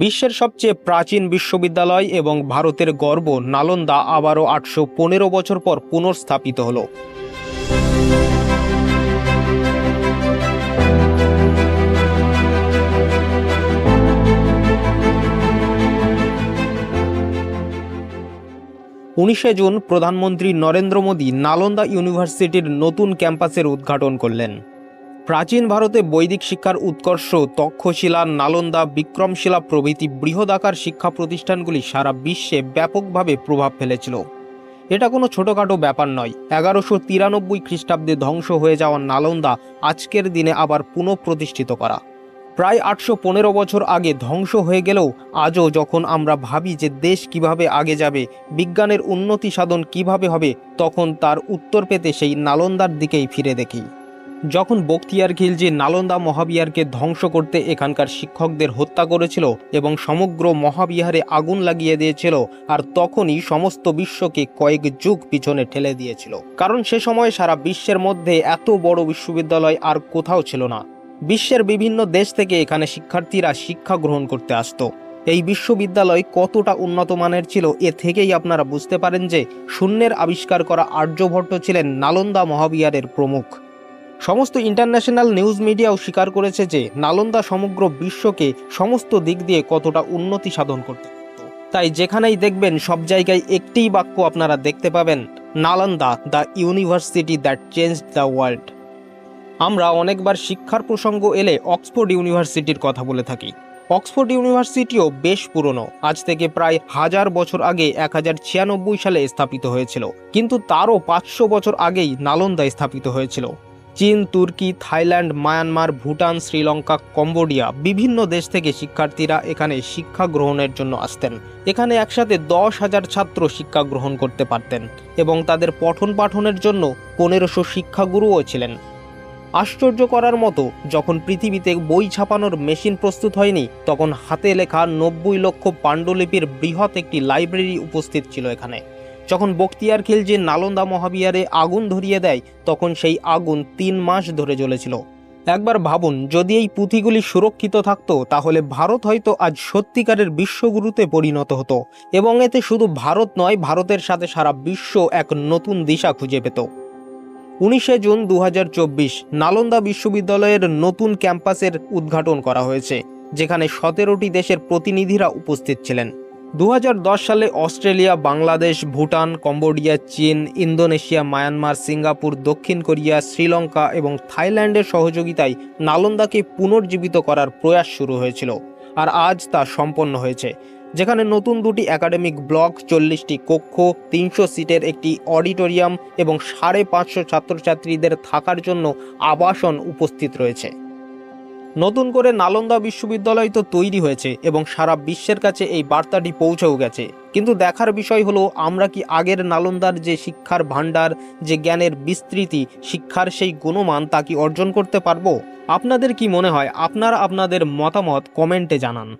বিশ্বের সবচেয়ে প্রাচীন বিশ্ববিদ্যালয় এবং ভারতের গর্ব নালন্দা আবারও আটশো পনেরো বছর পর পুনর্স্থাপিত হলো। উনিশে জুন প্রধানমন্ত্রী নরেন্দ্র মোদী নালন্দা ইউনিভার্সিটির নতুন ক্যাম্পাসের উদ্ঘাটন করলেন। প্রাচীন ভারতে বৈদিক শিক্ষার উৎকর্ষ, তক্ষশিলা, নালন্দা, বিক্রমশিলা প্রভৃতি বৃহদাকার শিক্ষা প্রতিষ্ঠানগুলি সারা বিশ্বে ব্যাপকভাবে প্রভাব ফেলেছিল। এটা কোনো ছোটোখাটো ব্যাপার নয়। এগারোশো তিরানব্বই খ্রিস্টাব্দে ধ্বংস হয়ে যাওয়া নালন্দা আজকের দিনে আবার পুনঃপ্রতিষ্ঠিত করা। প্রায় আটশো পনেরো বছর আগে ধ্বংস হয়ে গেলেও আজও যখন আমরা ভাবি যে দেশ কীভাবে আগে যাবে, বিজ্ঞানের উন্নতি সাধন কীভাবে হবে, তখন তার উত্তর পেতে সেই নালন্দার দিকেই ফিরে দেখি। যখন বখতিয়ার খিলজি নালন্দা মহাবিহারকে ধ্বংস করতে এখানকার শিক্ষকদের হত্যা করেছিল এবং সমগ্র মহাবিহারে আগুন লাগিয়ে দিয়েছিল, আর তখনই সমস্ত বিশ্বকে কয়েক যুগ পিছনে ঠেলে দিয়েছিল। কারণ সে সময় সারা বিশ্বের মধ্যে এত বড় বিশ্ববিদ্যালয় আর কোথাও ছিল না। বিশ্বের বিভিন্ন দেশ থেকে এখানে শিক্ষার্থীরা শিক্ষা গ্রহণ করতে আসতো। এই বিশ্ববিদ্যালয় কতটা উন্নত মানের ছিল এ থেকেই আপনারা বুঝতে পারেন যে, শূন্যের আবিষ্কার করা আর্যভট্ট ছিলেন নালন্দা মহাবিহারের প্রমুখ। সমস্ত ইন্টারন্যাশনাল নিউজ মিডিয়াও স্বীকার করেছে যে নালন্দা সমগ্র বিশ্বকে সমস্ত দিক দিয়ে কতটা উন্নতি সাধন করতে তাই যেখানেই দেখবেন, সব জায়গায় একটিই বাক্য আপনারা দেখতে পাবেন, Nalanda the university that change the world আমরা অনেকবার শিক্ষার প্রসঙ্গ এলে অক্সফোর্ড ইউনিভার্সিটির কথা বলে থাকি। অক্সফোর্ড ইউনিভার্সিটিও বেশ পুরনো, আজ থেকে প্রায় হাজার বছর আগে এক হাজার ছিয়ানব্বই সালে স্থাপিত হয়েছিল। কিন্তু তারও পাঁচশো বছর আগেই নালন্দা স্থাপিত হয়েছিল। চীন, তুর্কি, Thailand, Myanmar, Bhutan, Sri Lanka, Cambodia বিভিন্ন দেশ থেকে শিক্ষার্থীরা এখানে শিক্ষা গ্রহণের জন্য আসতেন। এখানে একসাথে দশ হাজার ছাত্র শিক্ষা গ্রহণ করতে পারতেন এবং তাদের পঠন পাঠনের জন্য পনেরোশো শিক্ষাগুরুও ছিলেন। আশ্চর্য করার মতো, যখন পৃথিবীতে বই ছাপানোর মেশিন প্রস্তুত হয়নি, তখন হাতে লেখা নব্বই লক্ষ পাণ্ডুলিপির বৃহৎ একটি লাইব্রেরি উপস্থিত ছিল এখানে। যখন বখতিয়ার খিলজি নালন্দা মহাবিহারে আগুন ধরিয়ে দেয়, তখন সেই আগুন তিন মাস ধরে জ্বলেছিল। একবার ভাবুন, যদি এই পুঁথিগুলি সুরক্ষিত থাকতো, তাহলে ভারত হয়তো আজ সত্যিকারের বিশ্বগুরুতে পরিণত হতো, এবং এতে শুধু ভারত নয়, ভারতের সাথে সারা বিশ্ব এক নতুন দিশা খুঁজে পেত। উনিশে জুন দু হাজার চব্বিশ নালন্দা বিশ্ববিদ্যালয়ের নতুন ক্যাম্পাসের উদ্ঘাটন করা হয়েছে, যেখানে সতেরোটি দেশের প্রতিনিধিরা উপস্থিত ছিলেন। দু হাজার দশ সালে অস্ট্রেলিয়া, বাংলাদেশ, ভুটান, কম্বোডিয়া, চীন, ইন্দোনেশিয়া, মায়ানমার, সিঙ্গাপুর, দক্ষিণ কোরিয়া, শ্রীলঙ্কা এবং থাইল্যান্ডের সহযোগিতায় নালন্দাকে পুনর্জীবিত করার প্রয়াস শুরু হয়েছিল আর আজ তা সম্পন্ন হয়েছে, যেখানে নতুন দুটি একাডেমিক ব্লক, চল্লিশটি কক্ষ, তিনশো সিটের একটি অডিটোরিয়াম এবং সাড়ে পাঁচশো ছাত্রছাত্রীদের থাকার জন্য আবাসন উপস্থিত রয়েছে। নতুন করে নালন্দা বিশ্ববিদ্যালয় তো তৈরি হয়েছে এবং সারা বিশ্বের কাছে এই বার্তাটি পৌঁছেও গেছে। কিন্তু দেখার বিষয় হলো, আমরা কি আগের নালন্দার যে শিক্ষার ভাণ্ডার, যে জ্ঞানের বিস্তৃতি, শিক্ষার সেই গুণমান তা কি অর্জন করতে পারব? আপনাদের কি মনে হয়, আপনারা আপনাদের মতামত কমেন্টে জানান।